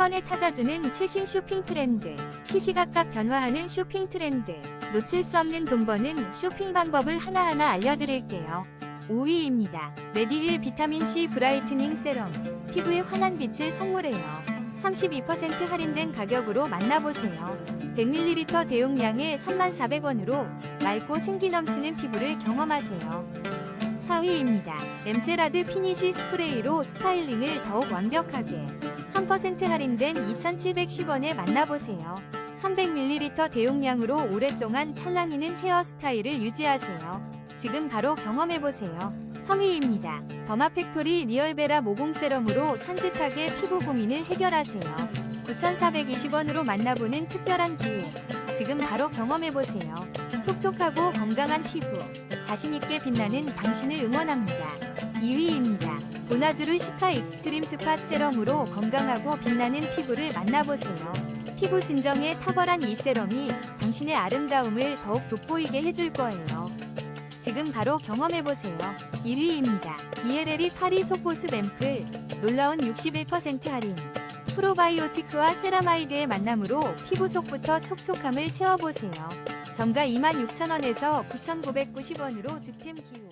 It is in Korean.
번에 찾아주는 최신 쇼핑 트렌드. 시시각각 변화하는 쇼핑 트렌드. 놓칠 수 없는 돈 버는 쇼핑 방법을 하나하나 알려드릴게요. 5위입니다. 메디힐 비타민C 브라이트닝 세럼. 피부에 환한 빛을 선물해요. 32% 할인된 가격으로 만나보세요. 100ml 대용량에 3400원으로 맑고 생기 넘치는 피부를 경험하세요. 4위입니다. 엠세라드 피니쉬 스프레이로 스타일링을 더욱 완벽하게 3% 할인된 2,710원에 만나보세요. 300ml 대용량으로 오랫동안 찰랑이는 헤어스타일을 유지하세요. 지금 바로 경험해보세요. 3위입니다. 더마팩토리 리얼베라 모공 세럼으로 산뜻하게 피부 고민을 해결하세요. 9,420원으로 만나보는 특별한 기회. 지금 바로 경험해보세요. 촉촉하고 건강한 피부. 자신있게 빛나는 당신을 응원합니다. 2위입니다. 보나주르 시카 익스트림 스팟 세럼으로 건강하고 빛나는 피부를 만나보세요. 피부 진정에 탁월한 이 세럼이 당신의 아름다움을 더욱 돋보이게 해줄 거예요. 지금 바로 경험해보세요. 1위입니다. 이에레리 파리 속보습 앰플 놀라운 61% 할인 프로바이오티크와 세라마이드의 만남으로 피부 속부터 촉촉함을 채워보세요. 정가 26,000원에서 9,990원으로 득템 기회